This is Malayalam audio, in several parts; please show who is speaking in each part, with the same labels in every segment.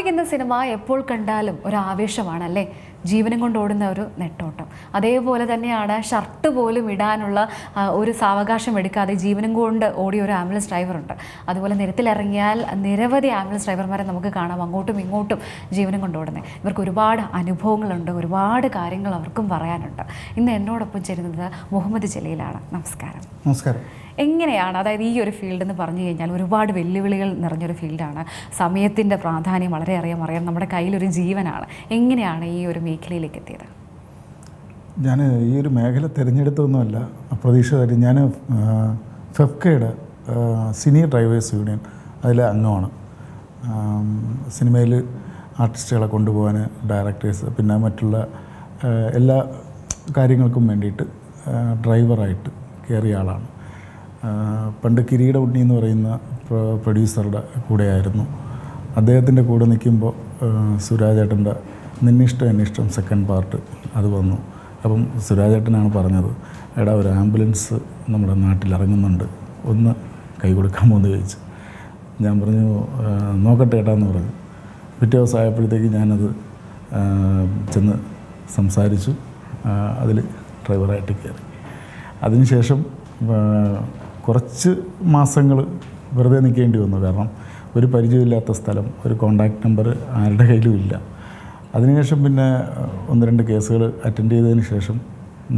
Speaker 1: ട്രാഫിക് എന്ന സിനിമ എപ്പോൾ കണ്ടാലും ഒരു ആവേശമാണ് അല്ലേ ജീവനം കൊണ്ടോടുന്ന ഒരു നെട്ടോട്ടം. അതേപോലെ തന്നെയാണ് ഷർട്ട് പോലും ഇടാനുള്ള ഒരു സാവകാശം എടുക്കാതെ ജീവനം കൊണ്ട് ഓടിയ ഒരു ആംബുലൻസ് ഡ്രൈവറുണ്ട്. അതുപോലെ നിരത്തിലിറങ്ങിയാൽ നിരവധി ആംബുലൻസ് ഡ്രൈവർമാരെ നമുക്ക് കാണാം. അങ്ങോട്ടും ഇങ്ങോട്ടും ജീവനം കൊണ്ടോടുന്നത് ഇവർക്ക് ഒരുപാട് അനുഭവങ്ങളുണ്ട്. ഒരുപാട് കാര്യങ്ങൾ അവർക്കും പറയാനുണ്ട്. ഇന്ന് എന്നോടൊപ്പം ചേരുന്നത് മുഹമ്മദ് ജലീലാണ്. നമസ്കാരം.
Speaker 2: നമസ്കാരം.
Speaker 1: എങ്ങനെയാണ്? അതായത് ഈ ഒരു ഫീൽഡ് എന്ന് പറഞ്ഞു കഴിഞ്ഞാൽ ഒരുപാട് വെല്ലുവിളികൾ നിറഞ്ഞൊരു ഫീൽഡാണ് സമയത്തിന്റെ പ്രാധാന്യം വളരെ അറിയാം. നമ്മുടെ കയ്യിലൊരു ജീവനാണ്. എങ്ങനെയാണ് ഈ ഒരു മേഖലയിലേക്ക് എത്തിയത്?
Speaker 2: ഞാൻ ഈ ഒരു മേഖല തിരഞ്ഞെടുത്തൊന്നുമല്ല അപ്രതീക്ഷിതമായിട്ട് ഞാൻ ഫെഫ്കയുടെ സീനിയർ ഡ്രൈവേഴ്സ് യൂണിയൻ അതിലെ അംഗമാണ്. സിനിമയിൽ ആർട്ടിസ്റ്റുകളെ കൊണ്ടുപോകാൻ ഡയറക്ടേഴ്സ് പിന്നെ മറ്റുള്ള എല്ലാ കാര്യങ്ങൾക്കും വേണ്ടിയിട്ട് ഡ്രൈവറായിട്ട് കയറിയ ആളാണ്. പണ്ട് കിരീട ഉണ്ണി എന്ന് പറയുന്ന പ്രൊ- പ്രൊഡ്യൂസറുടെ കൂടെയായിരുന്നു. അദ്ദേഹത്തിന്റെ കൂടെ നിൽക്കുമ്പോൾ സുരാജേട്ടന്റെ നിന്നിഷ്ടം എന്നിഷ്ടം സെക്കൻഡ് പാർട്ട് അത് വന്നു. അപ്പം സുരാജേട്ടനാണ് പറഞ്ഞത് എടാ ഒരു ആംബുലൻസ് നമ്മുടെ നാട്ടിൽ ഇറങ്ങുന്നുണ്ട് ഒന്ന് കൈ കൊടുക്കാമോ എന്ന് ചോദിച്ചു. ഞാൻ പറഞ്ഞു നോക്കട്ടെ നോക്കട്ടെ ഏട്ടാന്ന് പറഞ്ഞു. പിറ്റേ ദിവസം ആയപ്പോഴത്തേക്ക് ഞാനത് ചെന്ന് സംസാരിച്ചു അതിൽ ഡ്രൈവറായിട്ട് കയറി. അതിനുശേഷം കുറച്ച് മാസങ്ങൾ വെറുതെ നിൽക്കേണ്ടി വന്നു. കാരണം ഒരു പരിചയമില്ലാത്ത സ്ഥലം ഒരു കോണ്ടാക്ട് നമ്പർ ആരുടെ കയ്യിലും ഇല്ല. അതിനുശേഷം പിന്നെ ഒന്ന് രണ്ട് കേസുകൾ അറ്റൻഡ് ചെയ്തതിന് ശേഷം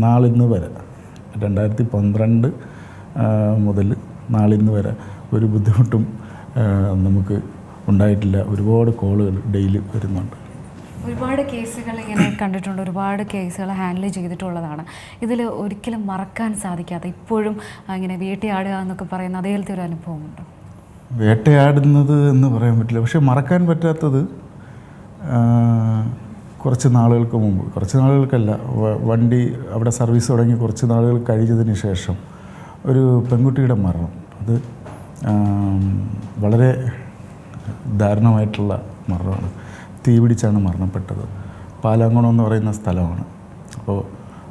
Speaker 2: നാളിന്ന് വരെ രണ്ടായിരത്തി പന്ത്രണ്ട് മുതൽ നാളിന്ന് വരെ ഒരു ബുദ്ധിമുട്ടും നമുക്ക് ഉണ്ടായിട്ടില്ല. ഒരുപാട് കോളുകൾ ഡെയിലി വരുന്നുണ്ട്.
Speaker 1: ഒരുപാട് കേസുകൾ ഇങ്ങനെ കണ്ടിട്ടുണ്ട്. ഒരുപാട് കേസുകൾ ഹാൻഡിൽ ചെയ്തിട്ടുള്ളതാണ്. ഇതിൽ ഒരിക്കലും മറക്കാൻ സാധിക്കാത്ത ഇപ്പോഴും ഇങ്ങനെ വേട്ടയാടുക എന്നൊക്കെ പറയുന്ന അതേപോലത്തെ ഒരു അനുഭവമുണ്ട്.
Speaker 2: വേട്ടയാടുന്നത് എന്ന് പറയാൻ പറ്റില്ല. പക്ഷേ മറക്കാൻ പറ്റാത്തത് കുറച്ച് നാളുകൾക്ക് മുമ്പ്. കുറച്ച് നാളുകൾക്കല്ല വണ്ടി അവിടെ സർവീസ് തുടങ്ങി കുറച്ച് നാളുകൾ കഴിഞ്ഞതിന് ശേഷം ഒരു പെൺകുട്ടിയുടെ മരണം. അത് വളരെ ദാരുണമായിട്ടുള്ള മരണമാണ്. തീ പിടിച്ചാണ് മരണപ്പെട്ടത്. പാലാങ്കുണം എന്ന് പറയുന്ന സ്ഥലമാണ്. അപ്പോൾ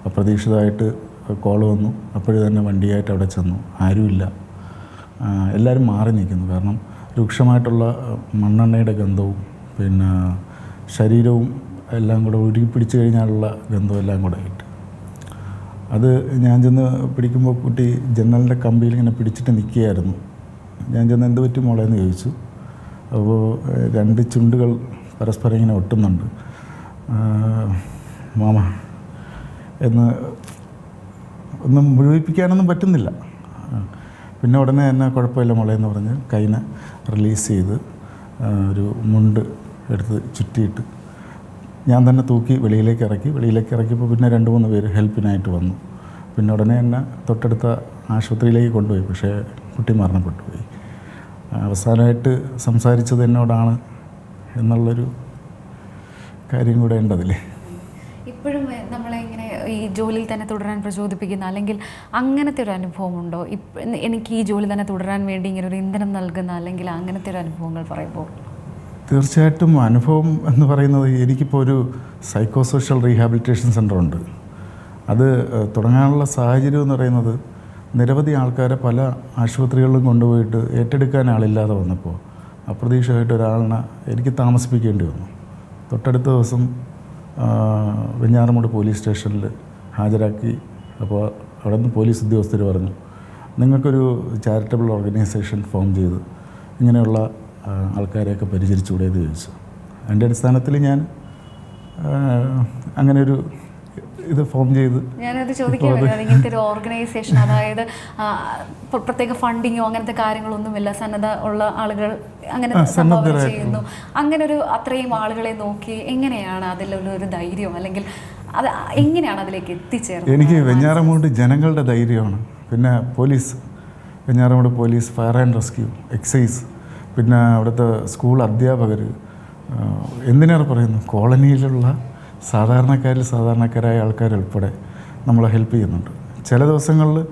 Speaker 2: അപ്രതീക്ഷിതമായിട്ട് കോൾ വന്നു. അപ്പോഴേ തന്നെ വണ്ടിയായിട്ട് അവിടെ ചെന്നു. ആരുമില്ല. എല്ലാവരും മാറി നിൽക്കുന്നു. കാരണം രൂക്ഷമായിട്ടുള്ള മണ്ണെണ്ണയുടെ ഗന്ധവും പിന്നെ ശരീരവും എല്ലാം കൂടെ ഉരുകി പിടിച്ചു കഴിഞ്ഞാലുള്ള ഗന്ധവും എല്ലാം കൂടെ ആയിട്ട്. അത് ഞാൻ ചെന്ന് പിടിക്കുമ്പോൾ കുട്ടി ജനലിന്റെ കമ്പിയിൽ ഇങ്ങനെ പിടിച്ചിട്ട് നിൽക്കുകയായിരുന്നു. ഞാൻ ചെന്ന് എന്ത് പറ്റി മോളെ എന്ന് ചോദിച്ചു. അപ്പോൾ രണ്ട് ചുണ്ടുകൾ പരസ്പരം ഇങ്ങനെ ഒട്ടുന്നുണ്ട്. മാമ എന്ന് ഒന്നും മുഴുവിപ്പിക്കാനൊന്നും പറ്റുന്നില്ല. പിന്നെ ഉടനെ തന്നെ കുഴപ്പമില്ല മുളയെന്ന് പറഞ്ഞ് കൈനെ റിലീസ് ചെയ്ത് ഒരു മുണ്ട് എടുത്ത് ചുറ്റിയിട്ട് ഞാൻ തന്നെ തൂക്കി വെളിയിലേക്ക് ഇറക്കി. വെളിയിലേക്ക് ഇറക്കിയപ്പോൾ പിന്നെ രണ്ട് മൂന്ന് പേര് ഹെൽപ്പിനായിട്ട് വന്നു. പിന്നെ ഉടനെ എന്നെ തൊട്ടടുത്ത ആശുപത്രിയിലേക്ക് കൊണ്ടുപോയി. പക്ഷേ കുട്ടി മരണപ്പെട്ടു പോയി. അവസാനമായിട്ട് സംസാരിച്ചത് എന്നോടാണ് എന്നുള്ളൊരു കാര്യം കൂടെ ഉണ്ടതില്ലേ
Speaker 1: ഇപ്പോഴും നമ്മളെ ഇങ്ങനെ ഈ ജോലിയിൽ തന്നെ തുടരാൻ പ്രചോദിപ്പിക്കുന്ന അല്ലെങ്കിൽ അങ്ങനത്തെ ഒരു അനുഭവം ഉണ്ടോ എനിക്ക് ഈ ജോലി തന്നെ തുടരാൻ വേണ്ടി ഇങ്ങനെ ഒരു ഇന്ധനം നൽകുന്ന അല്ലെങ്കിൽ അങ്ങനത്തെ ഒരു അനുഭവങ്ങൾ പറയുമ്പോൾ?
Speaker 2: തീർച്ചയായിട്ടും അനുഭവം എന്ന് പറയുന്നത് എനിക്കിപ്പോൾ ഒരു സൈക്കോ സോഷ്യൽ റീഹാബിലിറ്റേഷൻ സെന്റർ ഉണ്ട്. അത് തുടങ്ങാനുള്ള സാഹചര്യം എന്ന് പറയുന്നത് നിരവധി ആൾക്കാരെ പല ആശുപത്രികളിലും കൊണ്ടുപോയിട്ട് ഏറ്റെടുക്കാൻ ആളില്ലാതെ വന്നപ്പോൾ അപ്രതീക്ഷിതമായിട്ട് ഒരാളിനെ എനിക്ക് താമസിപ്പിക്കേണ്ടി വന്നു. തൊട്ടടുത്ത ദിവസം വെഞ്ഞാറമൂട് പോലീസ് സ്റ്റേഷനിൽ ഹാജരാക്കി. അപ്പോൾ അവിടെ നിന്ന് പോലീസ് ഉദ്യോഗസ്ഥർ പറഞ്ഞു നിങ്ങൾക്കൊരു ചാരിറ്റബിൾ ഓർഗനൈസേഷൻ ഫോം ചെയ്ത് ഇങ്ങനെയുള്ള ആൾക്കാരെയൊക്കെ പരിചരിച്ചുകൂടെ എന്ന് ചോദിച്ചു. അതിന്റെ അടിസ്ഥാനത്തിൽ ഞാൻ ആ, അങ്ങനെ ഒരു ഇത് ഫോം ചെയ്ത്.
Speaker 1: ഞാനത് ചോദിക്കാൻ വരുന്നത് ഇങ്ങനത്തെ ഒരു ഓർഗനൈസേഷൻ അതായത് പ്രത്യേക ഫണ്ടിങ്ങോ അങ്ങനത്തെ കാര്യങ്ങളൊന്നുമില്ല. സന്നദ്ധ ഉള്ള ആളുകൾ അങ്ങനെ സംഭാവന ചെയ്യുന്നു. അങ്ങനെ ഒരു അത്രയും ആളുകളെ നോക്കി എങ്ങനെയാണ് അതിലുള്ള ഒരു ധൈര്യം? അല്ലെങ്കിൽ അത് എങ്ങനെയാണ് അതിലേക്ക് എത്തിച്ചേർന്നത്?
Speaker 2: എനിക്ക് വെഞ്ഞാറമൂട് ജനങ്ങളുടെ ധൈര്യമാണ്. പിന്നെ police Venjaramoodu police fire and rescue excise പിന്നെ അവിടുത്തെ സ്കൂൾ അധ്യാപകർ എന്തിനേറെ പറയുന്നു? കോളനിയിലുള്ള സാധാരണക്കാരിൽ സാധാരണക്കാരായ ആൾക്കാരുൾപ്പെടെ നമ്മളെ ഹെൽപ്പ് ചെയ്യുന്നുണ്ട്. ചില ദിവസങ്ങളിൽ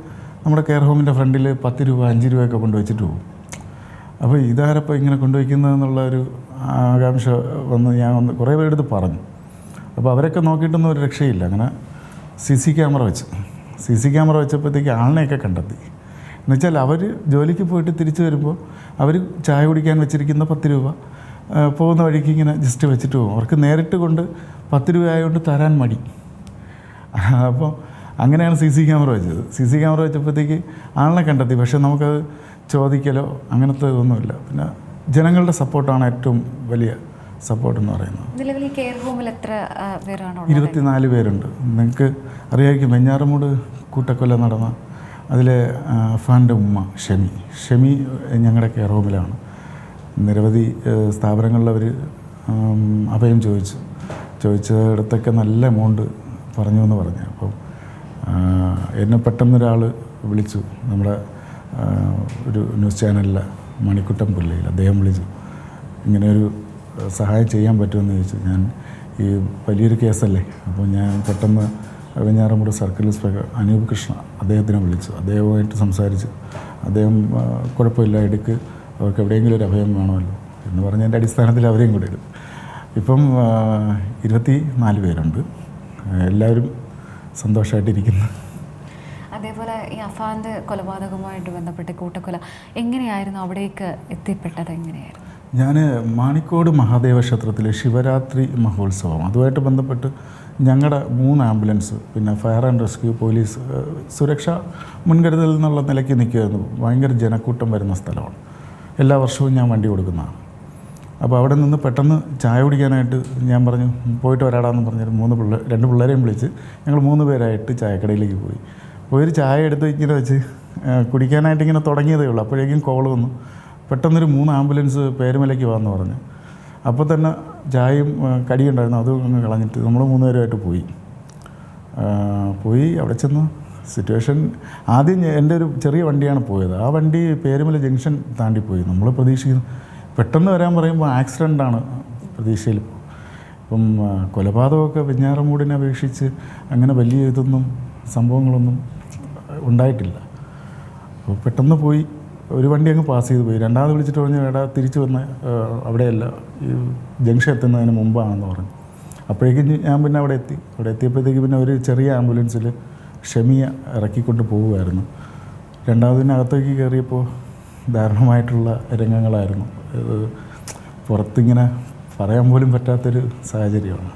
Speaker 2: നമ്മുടെ കെയർ ഹോമിന്റെ ഫ്രണ്ടിൽ പത്ത് രൂപ അഞ്ച് രൂപയൊക്കെ കൊണ്ടുവച്ചിട്ട് പോകും. അപ്പോൾ ഇതാരപ്പോൾ ഇങ്ങനെ കൊണ്ടുവയ്ക്കുന്നതെന്നുള്ള ഒരു ആകാംക്ഷ വന്ന് ഞാൻ ഒന്ന് കുറേ പേരെടുത്ത് പറഞ്ഞു. അപ്പോൾ അവരൊക്കെ നോക്കിയിട്ടൊന്നും ഒരു രക്ഷയില്ല. അങ്ങനെ സി സി ക്യാമറ വെച്ച്. സി സി ക്യാമറ വെച്ചപ്പോഴത്തേക്ക് ആളിനെയൊക്കെ കണ്ടെത്തി. എന്നുവെച്ചാൽ അവർ ജോലിക്ക് പോയിട്ട് തിരിച്ചു വരുമ്പോൾ അവർ ചായ കുടിക്കാൻ വെച്ചിരിക്കുന്ന പത്ത് രൂപ പോകുന്ന വഴിക്ക് ഇങ്ങനെ ജസ്റ്റ് വെച്ചിട്ട് പോകും. അവർക്ക് നേരിട്ട് കൊണ്ട് പത്ത് രൂപ ആയതുകൊണ്ട് തരാൻ മടി. അപ്പോൾ അങ്ങനെയാണ് സി സി ക്യാമറ വെച്ചത്. സി സി ക്യാമറ വെച്ചപ്പോഴത്തേക്ക് ആളിനെ കണ്ടെത്തി. പക്ഷേ നമുക്കത് ചോദിക്കലോ അങ്ങനത്തെ ഇതൊന്നുമില്ല. പിന്നെ ജനങ്ങളുടെ സപ്പോർട്ടാണ് ഏറ്റവും വലിയ സപ്പോർട്ട് എന്ന് പറയുന്നത് ഇരുപത്തിനാല് പേരുണ്ട്. നിങ്ങൾക്ക് അറിയാമായിരിക്കും വെഞ്ഞാറമൂട് കൂട്ടക്കൊല നടന്ന അതിലെ ഫാന്റെ അഫാന്റെ ഉമ്മ ഷമി. ഷമി ഞങ്ങളുടെ കെയർ ഹോമിലാണ് നിരവധി സ്ഥാപനങ്ങളിൽ അവർ അഭയം ചോദിച്ചു. ചോദിച്ചിടത്തൊക്കെ നല്ല എമൗണ്ട് പറഞ്ഞു എന്ന് പറഞ്ഞു. അപ്പം എന്നെ പെട്ടെന്നൊരാൾ വിളിച്ചു. നമ്മുടെ ഒരു ന്യൂസ് ചാനലിലെ മണിക്കുട്ടം പുല്ലയിൽ അദ്ദേഹം വിളിച്ചു. ഇങ്ങനെ ഒരു സഹായം ചെയ്യാൻ പറ്റുമെന്ന് ചോദിച്ചു. ഞാൻ ഈ വലിയൊരു കേസല്ലേ? അപ്പോൾ ഞാൻ പെട്ടെന്ന് വെഞ്ഞാറമ്പുഴ സർക്കിൾ ഇൻസ്പെക്ടർ അനൂപ് കൃഷ്ണ അദ്ദേഹത്തിനെ വിളിച്ചു. അദ്ദേഹവുമായിട്ട് സംസാരിച്ചു. അദ്ദേഹം കുഴപ്പമില്ല ഇടയ്ക്ക് അവർക്ക് എവിടെയെങ്കിലും ഒരു അഭയം വേണമല്ലോ എന്ന് പറഞ്ഞതിന്റെ അടിസ്ഥാനത്തിൽ അവരെയും കൂടെ എടുത്തു ഇപ്പം ഇരുപത്തി നാല് പേരുണ്ട്. എല്ലാവരും സന്തോഷമായിട്ടിരിക്കുന്നു
Speaker 1: അതേപോലെ ഈ അഫാന്റെ കൊലപാതകവുമായിട്ട് ബന്ധപ്പെട്ട് കൂട്ടക്കൊല എങ്ങനെയായിരുന്നു അവിടേക്ക് എത്തിപ്പെട്ടത്? എങ്ങനെയായിരുന്നു?
Speaker 2: ഞാൻ മാണിക്കോട് മഹാദേവ ക്ഷേത്രത്തിലെ ശിവരാത്രി മഹോത്സവം അതുമായിട്ട് ബന്ധപ്പെട്ട് ഞങ്ങളുടെ മൂന്ന് ആംബുലൻസ് പിന്നെ ഫയർ ആൻഡ് റെസ്ക്യൂ പോലീസ് സുരക്ഷ സുരക്ഷാ മുൻകരുതൽ എന്നുള്ള നിലയ്ക്ക് നിൽക്കുമായിരുന്നു ഭയങ്കര ജനക്കൂട്ടം വരുന്ന സ്ഥലമാണ്. എല്ലാ വർഷവും ഞാൻ വണ്ടി കൊടുക്കുന്നതാണ്. അപ്പോൾ അവിടെ നിന്ന് പെട്ടെന്ന് ചായ കുടിക്കാനായിട്ട് ഞാൻ പറഞ്ഞു പോയിട്ട് വരാടാന്ന് പറഞ്ഞിട്ട് മൂന്ന് പിള്ളേർ രണ്ട് പിള്ളേരെയും വിളിച്ച് ഞങ്ങൾ മൂന്ന് പേരായിട്ട് ചായക്കടയിലേക്ക് പോയി. ഒരു ചായ എടുത്ത് ഇങ്ങനെ വെച്ച് കുടിക്കാനായിട്ട് ഇങ്ങനെ തുടങ്ങിയതേ ഉള്ളൂ. അപ്പോഴേക്കും കോൾ വന്നു. പെട്ടെന്നൊരു മൂന്ന് ആംബുലൻസ് പേരുമലയ്ക്ക് വന്നു പറഞ്ഞു. അപ്പോൾ തന്നെ ചായയും കടിയുണ്ടായിരുന്നു കടിയും അതും അങ്ങ് കളഞ്ഞിട്ട് നമ്മൾ മൂന്ന് പേരുമായിട്ട് പോയി. പോയി അവിടെ ചെന്ന്. സിറ്റുവേഷൻ ആദ്യം എന്റെ ഒരു ചെറിയ വണ്ടിയാണ് പോയത്. ആ വണ്ടി പേരുമല ജംഗ്ഷൻ താണ്ടി പോയി. നമ്മൾ പ്രതീക്ഷിക്കുന്നു പെട്ടെന്ന് വരാൻ പറയുമ്പോൾ ആക്സിഡന്റ് ആണ് പ്രതീക്ഷയിൽ. ഇപ്പം കൊലപാതകമൊക്കെ വെഞ്ഞാറമൂടിനെ അപേക്ഷിച്ച് അങ്ങനെ വലിയ ഇതൊന്നും സംഭവങ്ങളൊന്നും ഉണ്ടായിട്ടില്ല. അപ്പോൾ പെട്ടെന്ന് പോയി ഒരു വണ്ടി അങ്ങ് പാസ് ചെയ്ത് പോയി. രണ്ടാമത് വിളിച്ചിട്ട് പറഞ്ഞു എടാ തിരിച്ചു വന്ന് അവിടെയല്ല ഈ ജംഗ്ഷൻ എത്തുന്നതിന് മുമ്പാണെന്ന് പറഞ്ഞു. അപ്പോഴേക്കും ഞാൻ പിന്നെ അവിടെ എത്തി. അവിടെ എത്തിയപ്പോഴത്തേക്ക് പിന്നെ ഒരു ചെറിയ ആംബുലൻസിൽ ക്ഷമിയ ഇറക്കിക്കൊണ്ട് പോവുമായിരുന്നു. രണ്ടാമതിനകത്തേക്ക് കയറിയപ്പോൾ ദാരുണമായിട്ടുള്ള രംഗങ്ങളായിരുന്നു. പുറത്തിങ്ങനെ പറയാൻ പോലും പറ്റാത്തൊരു സാഹചര്യമാണ്.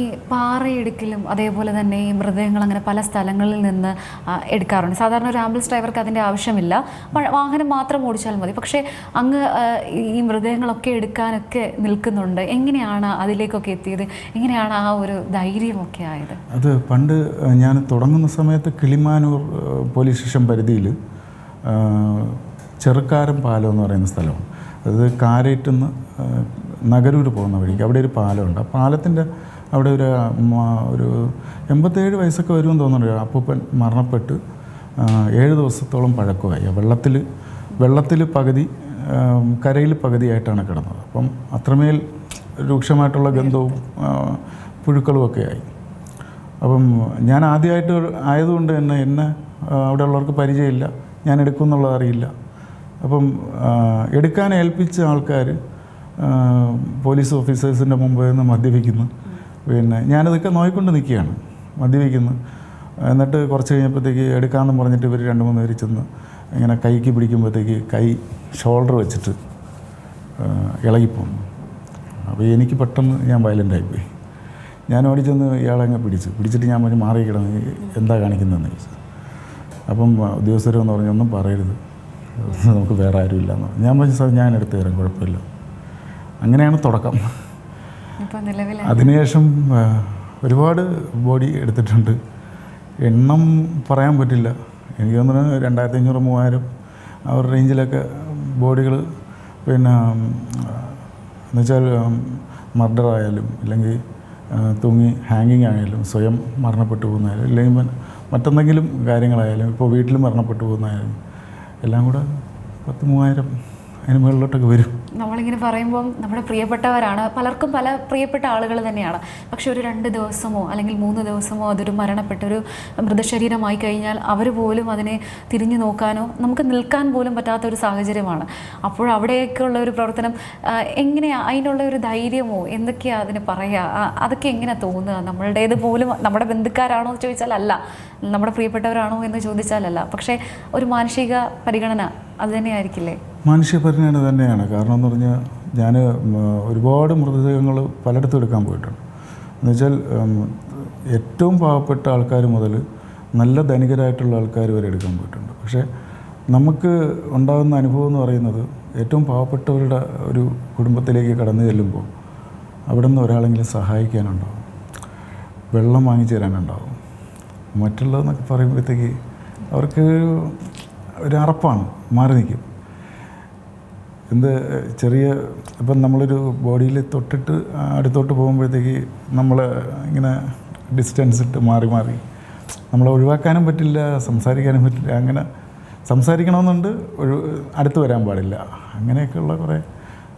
Speaker 1: ഈ പാറയെടുക്കലും അതേപോലെ തന്നെ ഈ മൃതദേഹങ്ങൾ അങ്ങനെ പല സ്ഥലങ്ങളിൽ നിന്ന് എടുക്കാറുണ്ട്. സാധാരണ ഒരു ആംബുലൻസ് ഡ്രൈവർക്ക് അതിന്റെ ആവശ്യമില്ല. വാഹനം മാത്രം ഓടിച്ചാൽ മതി. പക്ഷേ അങ്ങ് ഈ മൃതദേഹങ്ങളൊക്കെ എടുക്കാനൊക്കെ നിൽക്കുന്നുണ്ട്. എങ്ങനെയാണ് അതിലേക്കൊക്കെ എത്തിയത്? എങ്ങനെയാണ് ആ ഒരു ധൈര്യമൊക്കെ ആയത്?
Speaker 2: അത് പണ്ട് ഞാൻ തുടങ്ങുന്ന സമയത്ത് കിളിമാനൂർ പോലീസ് സ്റ്റേഷൻ പരിധിയിൽ ചെറുക്കാരം പാലം എന്ന് പറയുന്ന സ്ഥലമാണ്. അത് കാരേറ്റുനിന്ന് നഗരൂർ പോകുന്ന വഴിക്ക് അവിടെ ഒരു പാലമുണ്ട്. ആ പാലത്തിന്റെ അവിടെ ഒരു ഒരു എൺപത്തേഴ് വയസ്സൊക്കെ വരുമെന്ന് തോന്നുന്നുണ്ട്. അപ്പൂപ്പൻ മരണപ്പെട്ട് ഏഴ് ദിവസത്തോളം പഴക്കമായി. വെള്ളത്തിൽ വെള്ളത്തിൽ പകുതി കരയിൽ പകുതിയായിട്ടാണ് കിടന്നത്. അപ്പം അത്രമേൽ രൂക്ഷമായിട്ടുള്ള ഗന്ധവും ആഹ്, പുഴുക്കളും ഒക്കെ ആയി. അപ്പം ഞാൻ ആദ്യമായിട്ട് ആയതുകൊണ്ട് തന്നെ എന്നെ അവിടെ ഉള്ളവർക്ക് പരിചയമില്ല. ഞാൻ എടുക്കും എന്നുള്ളത് അറിയില്ല. അപ്പം എടുക്കാൻ ഏൽപ്പിച്ച ആൾക്കാർ പോലീസ് ഓഫീസേഴ്സിന്റെ മുമ്പിൽ നിന്ന് മദ്യപിക്കുന്നു. പിന്നെ ഞാനിതൊക്കെ നോയിക്കൊണ്ട് നിൽക്കുകയാണ് മദ്യപിക്കുന്നു. എന്നിട്ട് കുറച്ച് കഴിഞ്ഞപ്പോഴത്തേക്ക് എടുക്കാമെന്ന് പറഞ്ഞിട്ട് ഇവർ രണ്ട് മൂന്ന് പേര് ചെന്ന് ഇങ്ങനെ കൈക്ക് പിടിക്കുമ്പോഴത്തേക്ക് കൈ ഷോൾഡർ വെച്ചിട്ട് ഇളകിപ്പോന്നു. അപ്പോൾ എനിക്ക് പെട്ടെന്ന് ഞാൻ വയലന്റായിപ്പോയി ഞാൻ ഓടിച്ചെന്ന് ഇയാളങ്ങ് പിടിച്ചു. പിടിച്ചിട്ട് ഞാൻ പറഞ്ഞു മാറി കിടന്ന് എന്താ കാണിക്കുന്നതെന്ന് ചോദിച്ചു. അപ്പം ഉദ്യോഗസ്ഥരെന്ന് എന്ന് പറഞ്ഞൊന്നും പറയരുത്. നമുക്ക് വേറെ ആരും ഇല്ലെന്ന്. ഞാൻ പറഞ്ഞു സാർ ഞാൻ എടുത്തു തരാം കുഴപ്പമില്ല. അങ്ങനെയാണ് തുടക്കം. അതിനുശേഷം ഒരുപാട് ബോഡി എടുത്തിട്ടുണ്ട്. എണ്ണം പറയാൻ പറ്റില്ല. എനിക്ക് തോന്നുന്നു രണ്ടായിരത്തി അഞ്ഞൂറ് മൂവായിരം ആ ഒരു റേഞ്ചിലൊക്കെ ബോഡികൾ പിന്നെ എന്നുവെച്ചാൽ മർഡർ ആയാലും അല്ലെങ്കിൽ തൂങ്ങി ഹാങ്ങിങ് ആയാലും സ്വയം മരണപ്പെട്ടു പോകുന്നതായാലും അല്ലെങ്കിൽ മറ്റെന്തെങ്കിലും കാര്യങ്ങളായാലും ഇപ്പോൾ വീട്ടിൽ മരണപ്പെട്ടു പോകുന്നതായാലും എല്ലാം കൂടെ പത്ത് മൂവായിരം അതിന് മുകളിലോട്ടൊക്കെ വരും.
Speaker 1: നമ്മളിങ്ങനെ പറയുമ്പോൾ നമ്മുടെ പ്രിയപ്പെട്ടവരാണ്. പലർക്കും പല പ്രിയപ്പെട്ട ആളുകൾ തന്നെയാണ്. പക്ഷെ ഒരു രണ്ട് ദിവസമോ അല്ലെങ്കിൽ മൂന്ന് ദിവസമോ അതൊരു മരണപ്പെട്ട ഒരു മൃതശരീരമായി കഴിഞ്ഞാൽ അവർ പോലും അതിനെ തിരിഞ്ഞു നോക്കാനോ നമുക്ക് നിൽക്കാൻ പോലും പറ്റാത്ത ഒരു സാഹചര്യമാണ്. അപ്പോൾ അവിടെയൊക്കെയുള്ള ഒരു പ്രവർത്തനം എങ്ങനെയാണ് എങ്ങനെയാ അതിനുള്ള ഒരു ധൈര്യമോ എന്തൊക്കെയാണ് അതിന് പറയുക അതൊക്കെ എങ്ങനെ തോന്നുക? നമ്മളുടേത് പോലും നമ്മുടെ ബന്ധുക്കാരാണോ ചോദിച്ചാൽ അല്ല. നമ്മുടെ പ്രിയപ്പെട്ടവരാണോ എന്ന് ചോദിച്ചാലല്ല. പക്ഷേ ഒരു മാനുഷിക പരിഗണന അത് തന്നെയായിരിക്കില്ലേ?
Speaker 2: മാനുഷിക പരിഗണന തന്നെയാണ്. കാരണം എന്ന് പറഞ്ഞാൽ ഞാൻ ഒരുപാട് മൃതദേഹങ്ങൾ പലയിടത്തും എടുക്കാൻ പോയിട്ടുണ്ട്. എന്നുവെച്ചാൽ ഏറ്റവും പാവപ്പെട്ട ആൾക്കാർ മുതൽ നല്ല ധനികരായിട്ടുള്ള ആൾക്കാർ വരെ എടുക്കാൻ പോയിട്ടുണ്ട്. പക്ഷേ നമുക്ക് ഉണ്ടാകുന്ന അനുഭവം എന്ന് പറയുന്നത് ഏറ്റവും പാവപ്പെട്ടവരുടെ ഒരു കുടുംബത്തിലേക്ക് കടന്നു ചെല്ലുമ്പോൾ അവിടെ നിന്ന് ഒരാളെങ്കിലും സഹായിക്കാനുണ്ടാവും. വെള്ളം വാങ്ങിച്ചു തരാനുണ്ടാവും. മറ്റുള്ളതെന്നൊക്കെ പറയുമ്പോഴത്തേക്ക് അവർക്ക് ഒരു അറപ്പാണ്. മാറി നിൽക്കും. എന്ത് ചെറിയ ഇപ്പം നമ്മളൊരു ബോഡിയിൽ തൊട്ടിട്ട് അടുത്തോട്ട് പോകുമ്പോഴത്തേക്ക് നമ്മൾ ഇങ്ങനെ ഡിസ്റ്റൻസ് ഇട്ട് മാറി മാറി നമ്മളെ ഒഴിവാക്കാനും പറ്റില്ല സംസാരിക്കാനും പറ്റില്ല അങ്ങനെ സംസാരിക്കണമെന്നുണ്ട് ഒഴി അടുത്ത് വരാൻ പാടില്ല. അങ്ങനെയൊക്കെയുള്ള കുറേ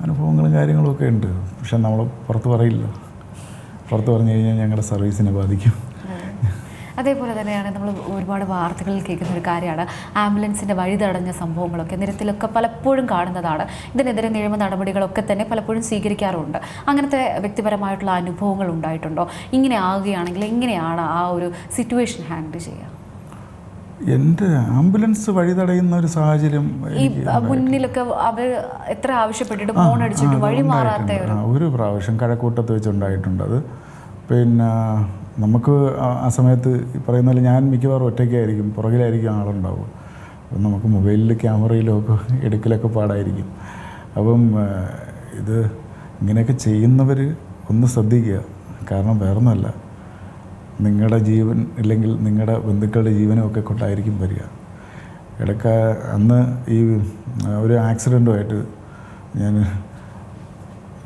Speaker 2: അനുഭവങ്ങളും കാര്യങ്ങളും ഒക്കെ ഉണ്ട്. പക്ഷെ നമ്മൾ പുറത്ത് പറയില്ല. പുറത്ത് പറഞ്ഞു കഴിഞ്ഞാൽ ഞങ്ങളുടെ സർവീസിനെ ബാധിക്കും.
Speaker 1: അതേപോലെ തന്നെയാണ് നമ്മൾ ഒരുപാട് വാർത്തകളിൽ കേൾക്കുന്ന ഒരു കാര്യമാണ്. ആംബുലൻസിന്റെ വഴി തടഞ്ഞ സംഭവങ്ങളൊക്കെ നിരത്തിലൊക്കെ പലപ്പോഴും കാണുന്നതാണ്. ഇതിനെതിരെ നിയമ നടപടികളൊക്കെ തന്നെ പലപ്പോഴും സ്വീകരിക്കാറുണ്ട്. അങ്ങനത്തെ വ്യക്തിപരമായിട്ടുള്ള അനുഭവങ്ങൾ ഉണ്ടായിട്ടുണ്ടോ? ഇങ്ങനെ ആകുകയാണെങ്കിൽ എങ്ങനെയാണ് ആ ഒരു സിറ്റുവേഷൻ ഹാൻഡിൽ ചെയ്യുക?
Speaker 2: എന്റെ ആംബുലൻസ് വഴി തടയുന്ന ഒരു സാഹചര്യം
Speaker 1: ഈ മുന്നിലൊക്കെ അവർ എത്ര ആവശ്യപ്പെട്ടിട്ട് ഫോൺ അടിച്ചിട്ട് വഴി മാറാത്ത ഒരു
Speaker 2: ഒരു പ്രാവശ്യം കഴക്കൂട്ടത്ത് വെച്ചുണ്ടായിട്ടുണ്ട് അത്. പിന്നെ നമുക്ക് ആ- സമയത്ത് പറയുന്ന പോലെ ഞാൻ മിക്കവാറും ഒറ്റയ്ക്കായിരിക്കും പുറകിലായിരിക്കും ആളുണ്ടാവുക. അപ്പം നമുക്ക് മൊബൈലിൽ ക്യാമറയിലോ ഒക്കെ എടുക്കലൊക്കെ പാടായിരിക്കും. അപ്പം ഇത് ഇങ്ങനെയൊക്കെ ചെയ്യുന്നവർ ഒന്ന് ശ്രദ്ധിക്കുക. കാരണം വേറൊന്നുമല്ല നിങ്ങളുടെ ജീവൻ ഇല്ലെങ്കിൽ നിങ്ങളുടെ ബന്ധുക്കളുടെ ജീവനും ഒക്കെ കൊണ്ടായിരിക്കും വരിക. ഇടയ്ക്ക് അന്ന് ഈ ഒരു ആക്സിഡന്റുമായിട്ട് ഞാൻ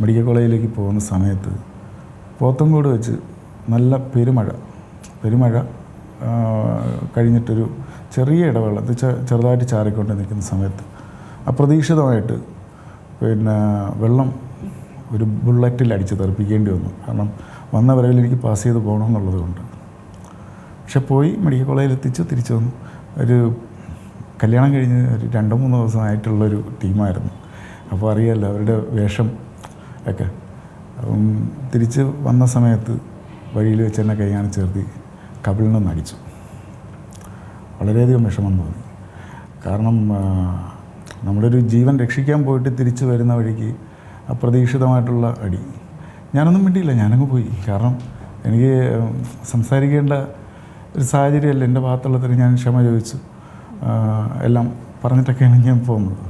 Speaker 2: മെഡിക്കൽ കോളേജിലേക്ക് പോകുന്ന സമയത്ത് പോത്തങ്കോട് വെച്ച് നല്ല പെരുമഴ. പെരുമഴ കഴിഞ്ഞിട്ടൊരു ചെറിയ ഇടവേള. ചെറുതായിട്ട് ചാറിക്കൊണ്ട് നിൽക്കുന്ന സമയത്ത് അപ്രതീക്ഷിതമായിട്ട് പിന്നെ വെള്ളം ഒരു ബുള്ളറ്റിൽ അടിച്ച് തെറിപ്പിക്കേണ്ടി വന്നു. കാരണം വന്ന വരവിൽ എനിക്ക് പാസ് ചെയ്ത് പോകണമെന്നുള്ളത് കൊണ്ട്. പക്ഷെ പോയി മെഡിക്കൽ കോളേജിൽ എത്തിച്ച് തിരിച്ചു വന്നു. ഒരു കല്യാണം കഴിഞ്ഞ് ഒരു രണ്ടോ മൂന്നോ ദിവസമായിട്ടുള്ളൊരു ടീമായിരുന്നു. അപ്പോൾ അറിയാമല്ലോ അവരുടെ വേഷം ഒക്കെ. തിരിച്ച് വന്ന സമയത്ത് വഴിയിൽ വെച്ച് തന്നെ കൈകാണി ചേർത്തി കപിളിൽ അടിച്ചു വളരെയധികം വിഷമം തോന്നി. കാരണം നമ്മളൊരു ജീവൻ രക്ഷിക്കാൻ പോയിട്ട് തിരിച്ചു വരുന്ന വഴിക്ക് അപ്രതീക്ഷിതമായിട്ടുള്ള അടി. ഞാനൊന്നും മിണ്ടിയില്ല ഞാനങ്ങ് പോയി. കാരണം എനിക്ക് സംസാരിക്കേണ്ട ഒരു സാഹചര്യമല്ല. എന്റെ ഭാഗത്തുള്ളതിന് ഞാൻ ക്ഷമ ചോദിച്ചു. എല്ലാം പറഞ്ഞിട്ടൊക്കെയാണ് ഞാൻ പോകുന്നത്.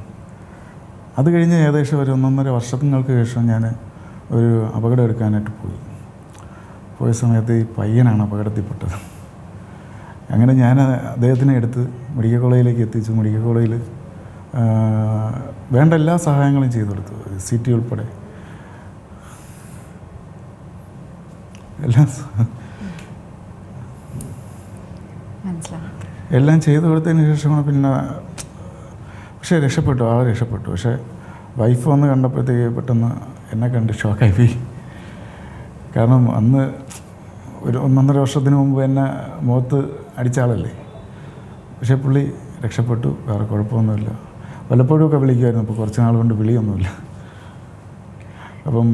Speaker 2: അത് കഴിഞ്ഞ് ഏകദേശം ഒരു ഒന്നൊന്നര വർഷങ്ങൾക്ക് ശേഷം ഞാൻ ഒരു അപകടം എടുക്കാനായിട്ട് പോയി. പോയ സമയത്ത് ഈ പയ്യനാണ് അപകടത്തിൽപ്പെട്ടത്. അങ്ങനെ ഞാൻ അദ്ദേഹത്തിനെ എടുത്ത് മെഡിക്കൽ കോളേജിലേക്ക് എത്തിച്ചു. മെഡിക്കൽ കോളേജിൽ ആ, വേണ്ട എല്ലാ സഹായങ്ങളും ചെയ്തു കൊടുത്തു. സി ടി ഉൾപ്പെടെ. എല്ലാം എല്ലാം ചെയ്തു കൊടുത്തതിന് ശേഷമാണ് പിന്നെ പക്ഷേ രക്ഷപ്പെട്ടു. ആളെ രക്ഷപ്പെട്ടു. പക്ഷേ വൈഫ് വന്ന് കണ്ടപ്പോഴത്തേക്ക് പെട്ടെന്ന് എന്നെ കണ്ട് ഷോക്കായി പോയി. കാരണം അന്ന് ഒരു ഒന്നൊന്നര വർഷത്തിന് മുമ്പ് എന്നെ മുഖത്ത് അടിച്ച ആളല്ലേ? പക്ഷേ പുള്ളി രക്ഷപ്പെട്ടു വേറെ കുഴപ്പമൊന്നുമില്ല. വല്ലപ്പോഴും ഒക്കെ വിളിക്കുമായിരുന്നു അപ്പോൾ കുറച്ച് നാൾ കൊണ്ട് വിളിയൊന്നുമില്ല. അപ്പം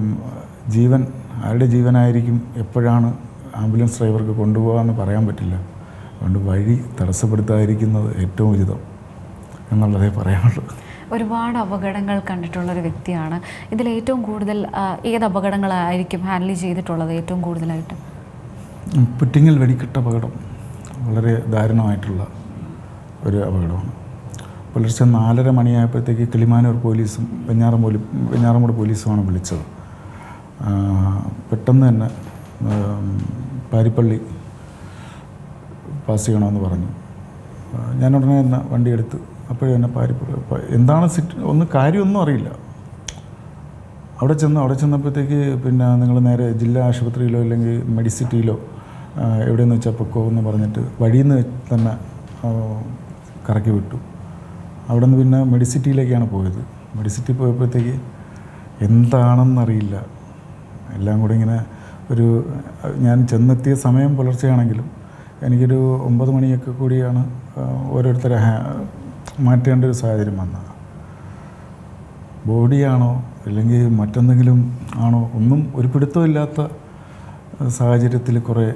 Speaker 2: ജീവൻ ആരുടെ ജീവനായിരിക്കും എപ്പോഴാണ് ആംബുലൻസ് ഡ്രൈവർക്ക് കൊണ്ടുപോകാമെന്ന് പറയാൻ പറ്റില്ല. അതുകൊണ്ട് വഴി തടസ്സപ്പെടുത്താതിരിക്കുന്നത് ഏറ്റവും ഉചിതം എന്നുള്ളതേ പറയാനുള്ളൂ.
Speaker 1: ഒരുപാട് അപകടങ്ങൾ കണ്ടിട്ടുള്ള ഒരു വ്യക്തിയാണ്. ഇതിൽ ഏറ്റവും കൂടുതൽ ഏത് അപകടങ്ങളായിരിക്കും ഹാൻഡിൽ ചെയ്തിട്ടുള്ളത് ഏറ്റവും കൂടുതലായിട്ട്?
Speaker 2: പുറ്റിങ്ങൽ വെടിക്കെട്ട അപകടം വളരെ ദാരുണമായിട്ടുള്ള ഒരു അപകടമാണ്. പുലർച്ചെ നാലര മണിയായപ്പോഴത്തേക്ക് കിളിമാനൂർ പോലീസും വെഞ്ഞാറമൂലി വെഞ്ഞാറമൂട് പോലീസുമാണ് വിളിച്ചത്. പെട്ടെന്ന് തന്നെ പാരിപ്പള്ളി പാസ് ചെയ്യണമെന്ന് പറഞ്ഞു ഞാൻ ഉടനെ തന്നെ വണ്ടി എടുത്ത് അപ്പോഴും തന്നെ പാരിപ്പള്ളി എന്താണ് സിറ്റ് ഒന്ന് കാര്യമൊന്നും അറിയില്ല. അവിടെ ചെന്ന് അവിടെ ചെന്നപ്പോഴത്തേക്ക് പിന്നെ നിങ്ങൾ നേരെ ജില്ലാ ആശുപത്രിയിലോ അല്ലെങ്കിൽ മെഡിസിറ്റിയിലോ എവിടെയെന്ന് വെച്ചാൽ പൊക്കോ എന്ന് പറഞ്ഞിട്ട് വഴിയിൽ നിന്ന് തന്നെ കറക്കി വിട്ടു. അവിടെ നിന്ന് പിന്നെ മെഡിസിറ്റിയിലേക്കാണ് പോയത്. മെഡിസിറ്റി പോയപ്പോഴത്തേക്ക് എന്താണെന്നറിയില്ല. എല്ലാം കൂടി ഇങ്ങനെ ഒരു ഞാൻ ചെന്നെത്തിയ സമയം പുലർച്ചെയാണെങ്കിലും എനിക്കൊരു ഒമ്പത് മണിയൊക്കെ കൂടിയാണ് ഓരോരുത്തരെ മാറ്റേണ്ട ഒരു സാഹചര്യം വന്നത്. ബോഡിയാണോ അല്ലെങ്കിൽ മറ്റെന്തെങ്കിലും ആണോ ഒന്നും ഒരു പിടുത്തമില്ലാത്ത സാഹചര്യത്തിൽ കുറേ